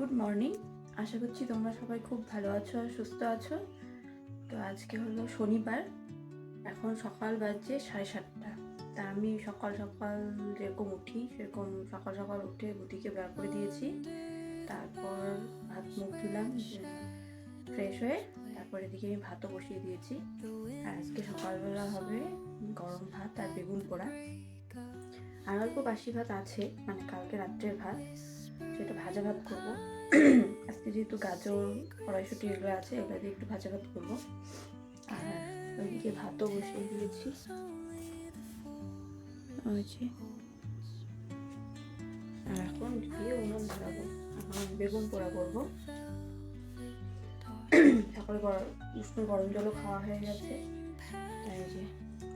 Good morning আশা করছি তোমরা সবাই খুব ভালো আছো আর সুস্থ আছো। তো আজকে হলো শনিবার। এখন সকাল বাজছে সাড়ে সাতটা। তা আমি সকাল সকাল যেরকম উঠি, সেরকম সকাল সকাল উঠে বুটিকে বার করে দিয়েছি। তারপর ভাত মুখ দিলাম ফ্রেশ হয়ে তারপর এদিকে আমি ভাতও বসিয়ে দিয়েছি। আর আজকে সকালবেলা হবে গরম ভাত আর বেগুন পোড়া। আর অল্প বাসি ভাত আছে মানে কালকে রাত্রের ভাত। সেটা ভাজা ভাত করব। আজকে যেহেতু গাজর, কড়াইশুটি এগুলো আছে, এগুলো দিয়ে একটু ভাজা ভাত করব। আর ওইদিকে ভাতও বসিয়ে দিয়েছি। আর এখন দিয়ে উনুন ধরাবো। এখন বেগুন পোড়া করব। গরম উষ্ণ গরম জলও খাওয়া হয়ে গেছে। তাই যে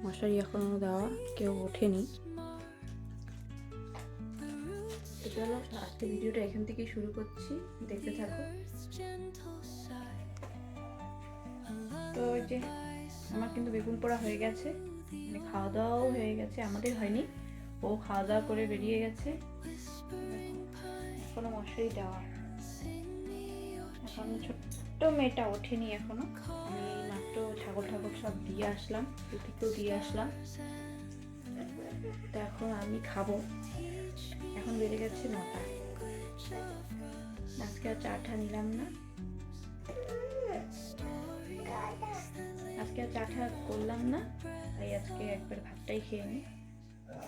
মশারি এখনও দেওয়া কেউ ওঠেনি। আজকে ভিডিওটা এখান থেকেই শুরু করছি। দেখতে থাকো। তো ওই যে, আমার কিন্তু বেগুন পোড়া হয়ে গেছে। মানে খাওয়া দাওয়াও হয়ে গেছে, আমাদের হয়নি। ও খাওয়া দাওয়া করে বেরিয়ে গেছে। এখনও মশারি দেওয়া। এখন ছোট্ট মেয়েটা ওঠেনি এখনও। আমি মাত্র ছাগল ঠাকুর সব দিয়ে আসলাম থেকেও দিয়ে আসলাম। তো এখন আমি খাব। এখন বেড়ে গেছে নটা। আজকে আর চাটা নিলাম না। আজকে আর চাটা করলাম না, তাই আজকে একবার ভাতটাই খেয়ে নিই।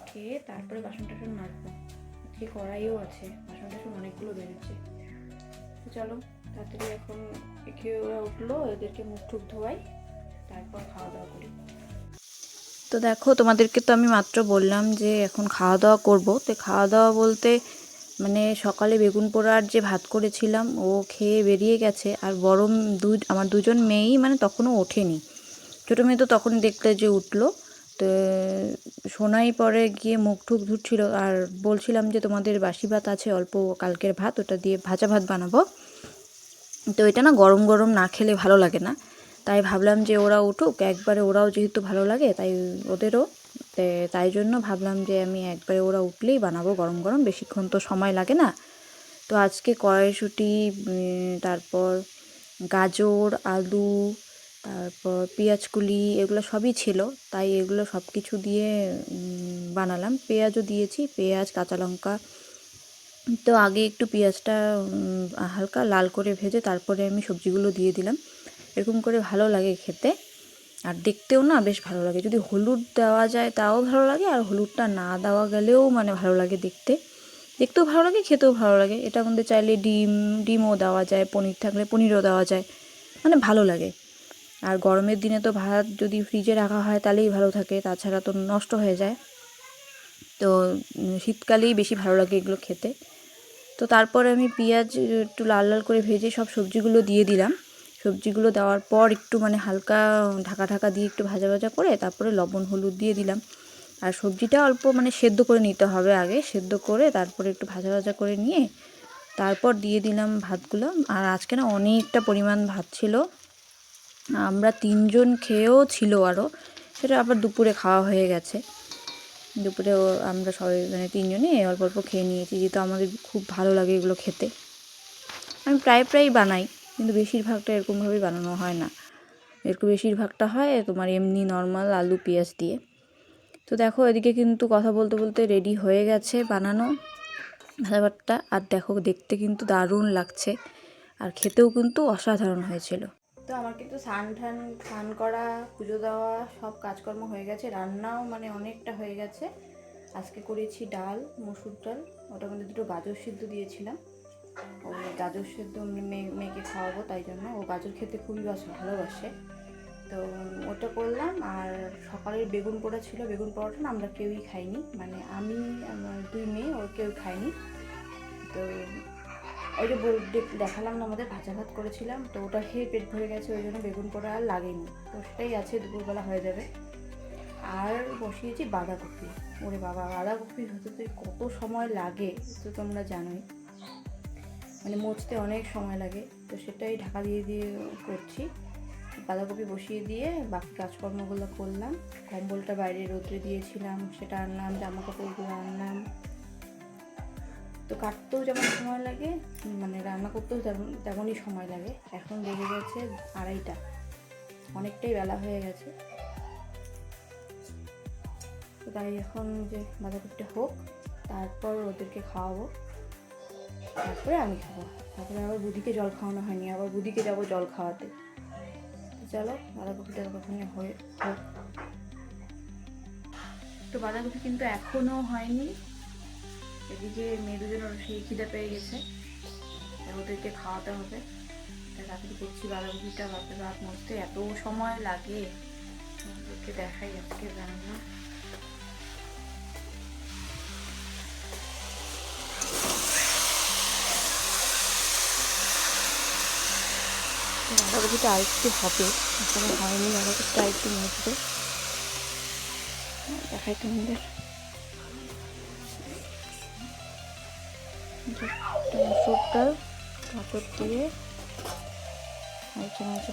খেয়ে তারপরে বাসন টাসন মাজবো। আজকে কড়াইও আছে, বাসন টাসন অনেকগুলো বেড়েছে তো চলো, তাড়াতাড়ি এখন খেয়ে ওরা উঠল, এদেরকে মুখ টুক ধোয়াই, তারপর খাওয়া দাওয়া করি। তো দেখো, তোমাদেরকে তো আমি মাত্র বললাম যে এখন খাওয়া দাওয়া করব। তো খাওয়া দাওয়া বলতে মানে সকালে বেগুন পোড়ার যে ভাত করেছিলাম, ও খেয়ে বেরিয়ে গেছে। আর বড় দু, আমার দুজন মেয়েই মানে তখনও ওঠেনি। ছোটো মেয়ে তো তখন দেখলে যে উঠল। তো, সোনাই পরে গিয়ে মুখ ঠুক ধুচ্ছিল আর বলছিলাম যে, তোমাদের বাসি ভাত আছে, অল্প কালকের ভাত, ওটা দিয়ে ভাজা ভাত বানাবো। তো এটা না গরম গরম না খেলে ভালো লাগে না। তাই ভাবলাম যে ওরা উঠুক, একবারে ওরাও যেহেতু ভালো লাগে, তাই ওদেরও তাই জন্য ভাবলাম যে আমি একবারে ওরা উঠলেই বানাবো গরম গরম, বেশিক্ষণ তো সময় লাগে না। তো আজকে কড়াইশুঁটি তারপর গাজর, আলু, তারপর পেঁয়াজকুলি এগুলো সবই ছিল। তাই এগুলো সব কিছু দিয়ে বানালাম। পেঁয়াজও দিয়েছি, পেঁয়াজ, কাঁচা লঙ্কা। তো আগে একটু পেঁয়াজটা হালকা লাল করে ভেজে তারপরে আমি সবজিগুলো দিয়ে দিলাম। এরকম করে ভালো লাগে খেতে। আর দেখতেও না বেশ ভালো লাগে। যদি হলুদ দেওয়া যায় তাও ভালো লাগে, আর হলুদটা না দেওয়া গেলেও মানে ভালো লাগে দেখতে। দেখতেও ভালো লাগে, খেতেও ভালো লাগে। এটা মধ্যে চাইলে ডিম, ডিমও দেওয়া যায়, পনির থাকলে পনিরও দেওয়া যায়। মানে ভালো লাগে। আর গরমের দিনে তো ভাত যদি ফ্রিজে রাখা হয় তাহলেই ভালো থাকে, তাছাড়া তো নষ্ট হয়ে যায়। তো শীতকালেই বেশি ভালো লাগে এগুলো খেতে। তো তারপরে আমি পেঁয়াজ একটু লাল লাল করে ভেজে সব সবজিগুলো দিয়ে দিলাম। সবজিগুলো দেওয়ার পর একটু মানে হালকা ঢাকা ঢাকা দিয়ে একটু ভাজা ভাজা করে তারপরে লবণ, হলুদ দিয়ে দিলাম। আর সবজিটা অল্প মানে সেদ্ধ করে নিতে হবে আগে, সেদ্ধ করে তারপরে একটু ভাজা ভাজা করে নিয়ে তারপর দিয়ে দিলাম ভাতগুলো। আর আজকে না অনেকটা পরিমাণ ভাত ছিল। আমরা তিনজন খেয়েও ছিল আরও সেটা আবার দুপুরে খাওয়া হয়ে গেছে। দুপুরে আমরা সবাই মানে তিনজনে অল্প অল্প খেয়ে নিয়েছি, যেহেতু আমাদের খুব ভালো লাগে এগুলো খেতে। আমি প্রায় প্রায় বানাই। কিন্তু বেশিরভাগটা এরকমভাবেই বানানো হয় না। এরকম বেশিরভাগটা হয় তোমার এমনি নর্মাল আলু, পেঁয়াজ দিয়ে। তো দেখো এদিকে কিন্তু কথা বলতে বলতে রেডি হয়ে গেছে বানানো ভাতটা আর দেখো দেখতে কিন্তু দারুণ লাগছে। আর খেতেও কিন্তু অসাধারণ হয়েছিল। তো আমার কিন্তু স্নান ঠান, স্নান করা, পুজো দেওয়া সব কাজকর্ম হয়ে গেছে। রান্নাও মানে অনেকটা হয়ে গেছে। আজকে করেছি ডাল, মসুর ডাল। ওটার মধ্যে দুটো গাজর সিদ্ধ দিয়েছিলাম। ওই গাজর সেদ্ধ মেয়ে মেয়েকে খাওয়াবো তাই জন্য। ও গাজর খেতে খুবই ভালোবাসে। তো ওটা করলাম আর সকালের বেগুন পোড়া ছিল, বেগুন পোড়াটা না আমরা কেউই খাইনি। মানে আমি, আমার দুই মেয়ে, ওর কেউ খাইনি তো ওই যে দেখালাম না আমাদের, ভাজা ভাত করেছিলাম। তো ওটা খেয়ে পেট ভরে গেছে, ওই জন্য বেগুন পোড়া আর লাগেনি। তো সেটাই আছে, দুপুরবেলা হয়ে যাবে। আর বসিয়েছি বাঁধাকপি। ওরে বাবা, বাঁধাকপি হতে কত সময় লাগে তো তোমরা জানোই। মানে মুছতে অনেক সময় লাগে, তো সেটাই ঢাকা দিয়ে দিয়ে করছি। বাঁধাকপি বসিয়ে দিয়ে বাকি কাজকর্মগুলো করলাম। কম্বলটা বাইরে রোদ্রে দিয়েছিলাম, সেটা আনলাম জামা কাপড়গুলো আনলাম। তো কাটতেও যেমন সময় লাগে মানে রান্না করতেও তেমন, তেমনই সময় লাগে। এখন বেজে গেছে আড়াইটা, অনেকটাই বেলা হয়ে গেছে। তো তাই এখন যে বাঁধাকপিটা হোক, তারপর ওদেরকে খাওয়াবো। তারপরে আমি খাব। তারপরে আবার বুদিকে জল খাওয়ানো হয়নি, আবার বুদিকে যাব জল খাওয়াতে। চলো বাঁধাকপিটা ততক্ষণে হয়ে তো বাঁধাকপি কিন্তু এখনও হয়নি। এদিকে মেয়ে দুজনের সেই খিদে পেয়ে গেছে। ওদেরকে খাওয়াতে হবে। তাড়াতাড়ি করছি বাঁধাকপিটা বাপরে বাপ মরতে এত সময় লাগে। ওদেরকে দেখাই আজকে রান্না। বাঁধাকপিটা আরেকটু হবে। এখনও হয়নি, বাঁধাকপিটা আরেকটু মজবে। দেখাই তোমাদের মসুর ডাল, পাঁপড় দিয়ে এই যে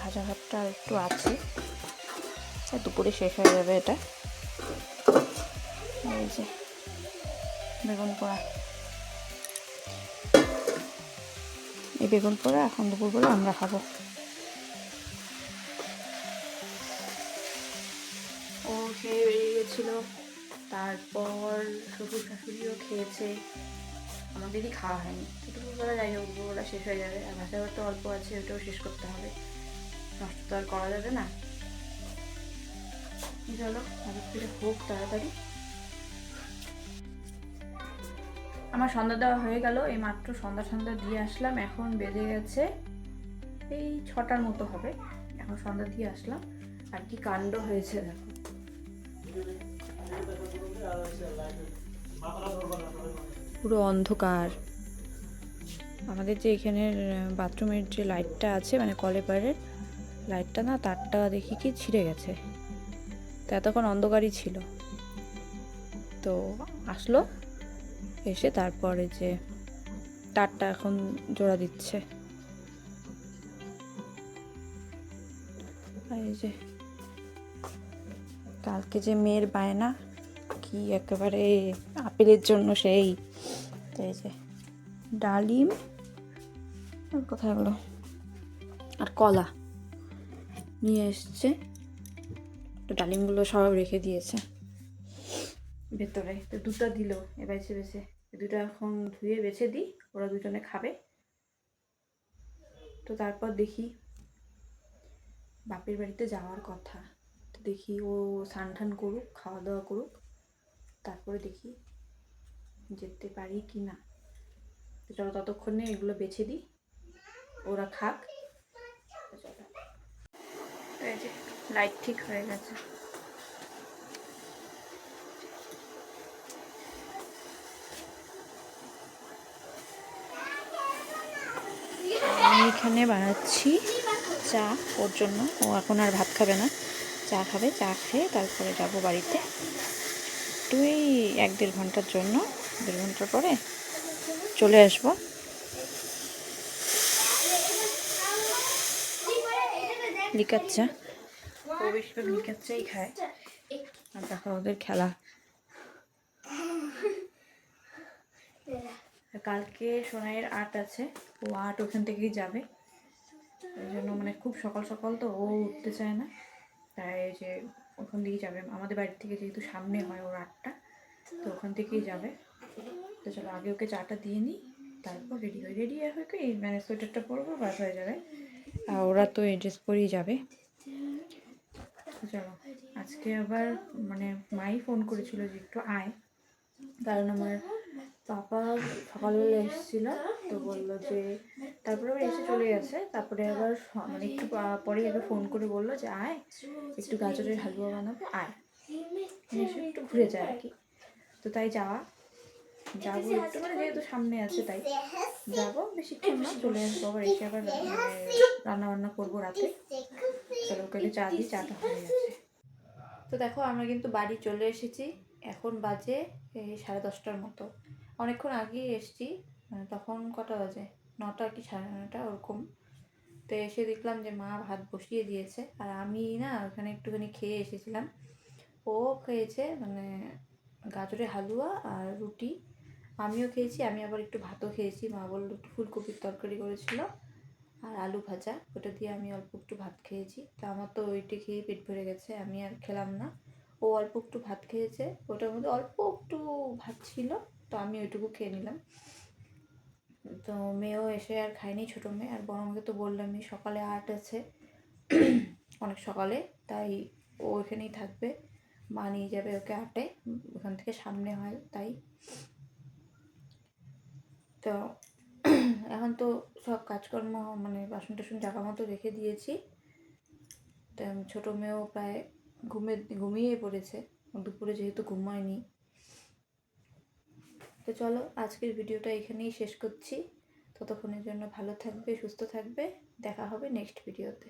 ভাজা ভাতটা আর একটু আছে দুপুরে শেষ হয়ে যাবে এটা। এই যে, বেগুন পোড়া। এই বেগুন পোড়া এখন দুপুর দুপুরবেলা আমরা খাব। ও খেয়ে বেরিয়ে গেছিল। তারপর শ্বশুর শাশুড়িও খেয়েছে আমাদেরই খাওয়া হয়নি। দুপুরবেলা যাই হোক, দুপুরবেলা শেষ হয়ে যাবে। আর ভাষা তো অল্প আছে, ওটাও শেষ করতে হবে। নষ্ট তো আর করা যাবে না। চলো তাড়াতাড়ি হোক তাড়াতাড়ি। আমার সন্ধ্যা দেওয়া হয়ে গেল, এই মাত্র সন্ধ্যা সন্ধ্যা দিয়ে আসলাম, এখন বেজে গেছে এই ছটার মতো হবে, এখন সন্ধ্যা দিয়ে আসলাম, আর কি কাণ্ড হয়েছে দেখো। পুরো অন্ধকার। আমাদের যে এখানের বাথরুমের যে লাইটটা আছে মানে কলেপারের লাইটটা না, তারটা দেখি কি ছিঁড়ে গেছে। তো এতক্ষণ অন্ধকারই ছিল। তো আসলো। এসে তারপরে যে তারটা এখন জোড়া দিচ্ছে। এই যে কালকে যে মেয়ের বায়না, কি একেবারে আপেলের জন্য সেই। এই যে ডালিম, আর কোথায় গেলো আর কলা নিয়ে এসছে। ডালিমগুলো সব রেখে দিয়েছে। ভেতরে তো দুটো দিল, এবার বেছে বেছে দুটো এখন ধুয়ে বেছে দিই, ওরা দুজনে খাবে। তো তারপর দেখি বাপের বাড়িতে যাওয়ার কথা। তো দেখি ও স্নান টান করুক, খাওয়া দাওয়া করুক, তারপরে দেখি যেতে পারি কি না। তো চলো ততক্ষণে এগুলো বেছে দিই, ওরা খাক। লাইট ঠিক হয়ে গেছে। এখানে বানাচ্ছি চা ওর জন্য। ও এখন আর ভাত খাবে না। চা খাবে, চা খেয়ে তারপরে যাব বাড়িতে। একটু এই এক দেড় ঘণ্টার জন্য। দেড় ঘণ্টার পরে চলে আসব। লিকার চা ও বেশিরভাগ চাই খায়। আর দেখো ওদের খেলা কালকে সোনাইয়ের আর্ট আছে, ও আর্ট ওখান থেকেই যাবে। ওই জন্য মানে খুব সকাল সকাল তো ও উঠতে চায় না। তাই যে ওখান থেকেই যাবে। আমাদের বাড়ি থেকে যেহেতু সামনে হয় ওর আর্টটা, তো ওখান থেকেই যাবে। তো চলো আগে ওকে চাটা দিয়ে নিই, তারপর রেডি হয়ে রেডি আর হয়ে এই মানে সোয়েটারটা পরবো বাস হয়ে যাবে। আর ওরা তো এই ড্রেস পরেই যাবে। চলো, আজকে আবার মানে মাই ফোন করেছিল যে একটু আয়। কারণ আমার পাপা সকালবেলা এসেছিল তো বলল যে, তারপরে আবার এসে চলে গেছে। তারপরে আবার মানে একটু পরে আবার ফোন করে বলল যে, আয়, একটু গাজরের হালুয়া বানাবো, আয়। এসে একটু ঘুরে যায় আর কি। তো তাই যাওয়া। যাব একটু মানে যেহেতু সামনে আছে তাই। যাব বেশিক্ষণ না, চলে আসব আবার এসে আবার রান্না বান্না করব রাতে। চলো ওকে চা দিই চাটা হয়ে গেছে। তো দেখো, আমরা কিন্তু বাড়ি চলে এসেছি। এখন বাজে সাড়ে দশটার মতো। অনেকক্ষণ আগেই এসেছি মানে তখন কটা বাজে? নটা কি সাড়ে নটা ওরকম। তো এসে দেখলাম যে মা ভাত বসিয়ে দিয়েছে, আর আমি না ওখানে একটুখানি খেয়ে এসেছিলাম। ও খেয়েছে মানে গাজরের হালুয়া আর রুটি। আমিও খেয়েছি, আমি আবার একটু ভাতও খেয়েছি। মা বলল একটু ফুলকপির তরকারি করেছিল আর আলু ভাজা, ওটা দিয়ে আমি অল্প একটু ভাত খেয়েছি। তা আমার তো ওইটা খেয়েই পেট ভরে গেছে, আমি আর খেলাম না। ও অল্প একটু ভাত খেয়েছে, ওটার মধ্যে অল্প একটু ভাত ছিল। তো আমি ওইটুকু খেয়ে নিলাম। তো মেয়েও এসে আর খায়নি, ছোটো মেয়ে, আর বড় মেয়েকে তো বললামই সকালে আর্ট আছে। অনেক সকালে, তাই ও এখানেই থাকবে। মা নিয়ে যাবে ওকে আটে ওখান থেকে সামনে হয় তাই। তো এখন তো সব কাজকর্ম মানে বাসন টাসন জায়গা মতো রেখে দিয়েছি। ছোটো মেয়েও প্রায় ঘুমে ঘুমিয়ে পড়েছে। দুপুরে যেহেতু ঘুমায়নি তো চলো, আজকের ভিডিওটা এখানেই শেষ করছি। ততক্ষণের জন্য ভালো থাকবে, সুস্থ থাকবে। দেখা হবে নেক্সট ভিডিওতে